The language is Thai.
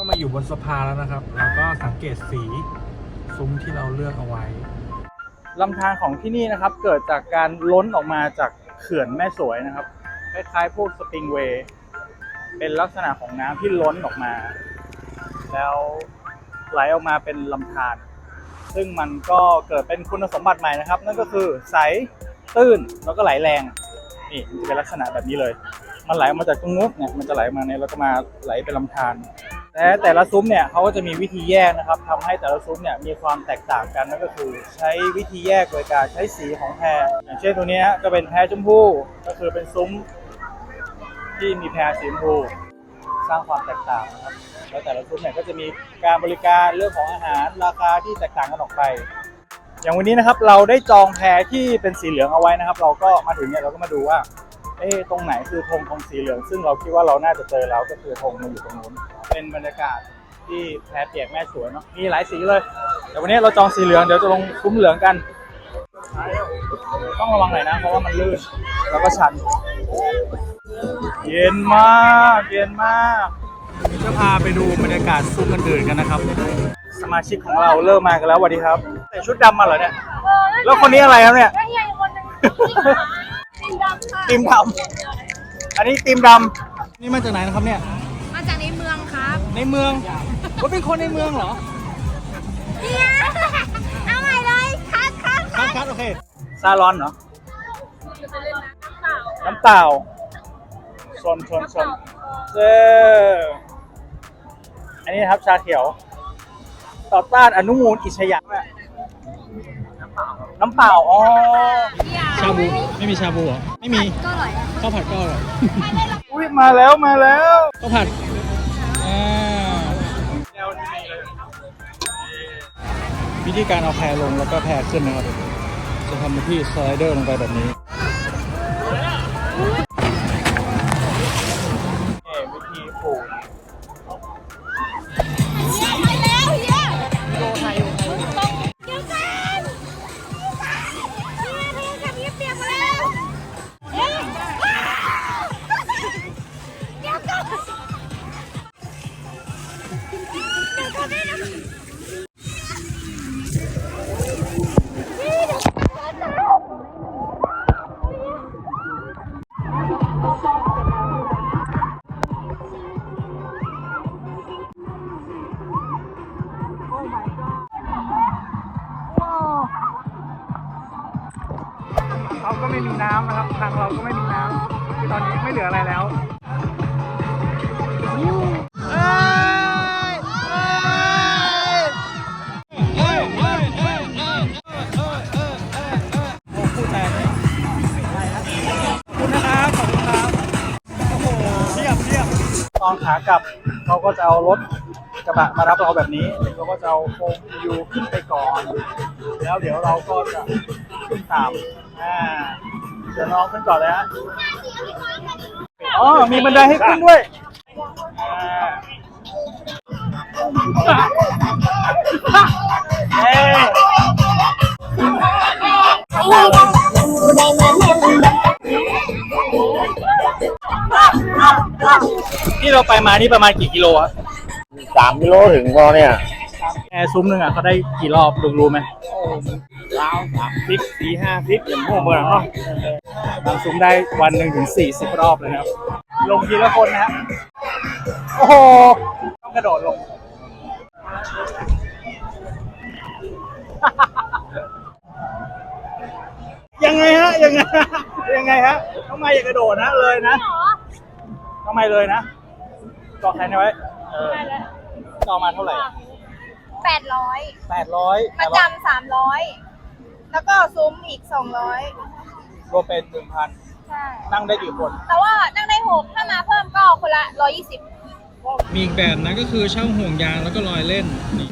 ็มาอยู่บนสะพานแล้วนะครับ แล้วก็สังเกตสีซุ้มที่เราเลือกเอาไว้ลำธารของที่นี่นะครับ เกิดจากการล้นออกมาจากเขื่อนแม่สวยนะครับ คล้ายๆพวกสปริงเวย์ เป็นลักษณะของน้ำที่ล้นออกมา แล้วไหลออกมาเป็นลำธาร ซึ่งมันก็เกิดเป็นคุณสมบัติใหม่นะครับ นั่นก็คือใส ตื้น แล้วก็ไหลแรง นี่มันจะเป็นลักษณะแบบนี้เลย มันไหลออกมาจากตรงนู้นเนี่ย มันจะไหลมาเนี่ยแล้วก็มาไหลเป็นลำธาร แต่แต่ละซุ้มเนี่ยเขาก็จะมีวิธีแยกนะครับทำให้แต่ละซุ้มเนี่ยมีความแตกต่างกันนั่นก็คือ ใช้วิธีแยกโดยการใช้สีของแพรอย่างเช่นตัวนี้ก็เป็นแพรชมพูก็คือเป็นซุ้มที่มีแพรสีชมพูสร้างความแตกต่างนะครับแล้วแต่ละซุ้มเนี่ยก็จะมีการบริการเรื่องของอาหารราคาที่แตกต่างกันออกไป อย่างวันนี้นะครับเราได้จองแพรที่เป็นสีเหลืองเอาไว้นะครับ เราก็มาถึงเนี่ยเราก็มาดูว่าเอ๊ะตรงไหนคือธงธงสีเหลือง ซึ่งเราคิดว่าเราน่าจะเจอแล้วก็คือธงมันอยู่ตรงนู้น เป็นบรรยากาศที่แพรเปียกแม่สวยเนาะมีหลายสีเลยแต่วันนี้เราจองสีเหลืองเดี๋ยวจะลงซุ้มเหลืองกัน ต้องระวังหน่อยนะเพราะว่ามันลื่นแล้วก็ชัน เย็นมากเย็นมากจะพาไปดูบรรยากาศซุ้มอื่นๆกันนะครับ สมาชิกของเราเริ่มมากันแล้วสวัสดีครับแต่ชุดดำมาเหรอเนี่ยแล้วคนนี้อะไรครับเนี่ยก็เฮียอีกคนนึงสีดำค่ะทีมดำอันนี้ทีมดำนี่มาจากไหนนะครับเนี่ยมา จากในเมืองครับในเมืองว่าเป็นคนในเมืองเหรอเฮียเอาใหม่เลยคัดคัดคัดคัดโอเคซาลอนเหรอน้ำเปล่าชนชนชนเอออันนี้นะครับชาเขียว ต่อต้านอนุมูลอิสยาน้ำเปล่าอ๋อชาบูไม่มีชาบูเหรอไม่มีก็อร่อยข้าวผัดก็อร่อยอุ้ยมาแล้วมาแล้วข้าวผัด วิธีการเอาแพรลงแล้วก็แพรขึ้นนะครับ จะทำที่สไลเดอร์ลงไปแบบนี้ ก็ไม่มีน้ำนะครับ ทางเราก็ไม่มีน้ำคือตอนนี้ไม่เหลืออะไรแล้ว อนขากลับเขาก็จะเอารถกระบะมารับเราแบบนี้เราก็จะเอาโฟมยูขึ้นไปก่อน แล้วเดี๋ยวเราก็จะขึ้นตามอ่าเดี๋ยวน้องขึ้นก่อนเลยฮะอ๋อมีบันไดให้ขึ้นด้วยอ่าเอ้ ที่เราไปมานี่ประมาณกี่กิโลครับสามกิโลถึงพอเนี่ยแอร์ซุ้มหนึ่งอะเขาได้กี่รอบลุงรู้ไหมล้าวสามสิบสี่ห้าสิบอย่างพวกเมืองเนาะบางซุ้มได้วันหนึ่งถึงสี่สิบรอบเลยนะครับ ลงทีละคนนะฮะโอ้โหต้องกระโดดลงยังไงฮะยังไงฮะยังไงฮะทำไมอย่ากระโดดนะเลยนะทำไมเลยนะ ต่อแขนเอาไว้ เออต่อมาเท่าไหร่แปดร้อยแปดร้อยประจำสามร้อยแล้วก็ซุ้มอีกสองร้อยรวมเป็นหนึ่งพันใช่นั่งได้กี่คน แต่ว่านั่งได้หกถ้ามาเพิ่มก็คนละร้อยยี่สิบมีอีกแบบนะก็คือเช่าห่วงยางแล้วก็ลอยเล่นนี่